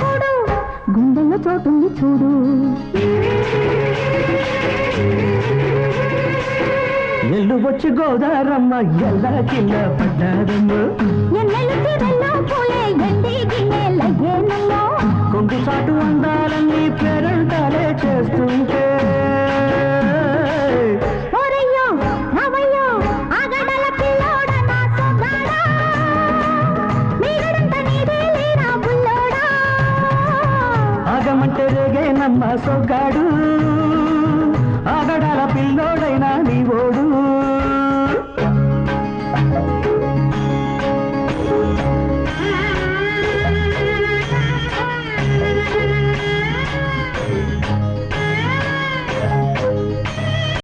చూడు. గుండెల్లో చోటుంది చూడు. ఎల్లు వచ్చి గోదారమ్మ ఎల్లా చిల్ల పడ్డారమ్మ. ఆగమంటే రేగేనమ్మ సొగ్గాడు.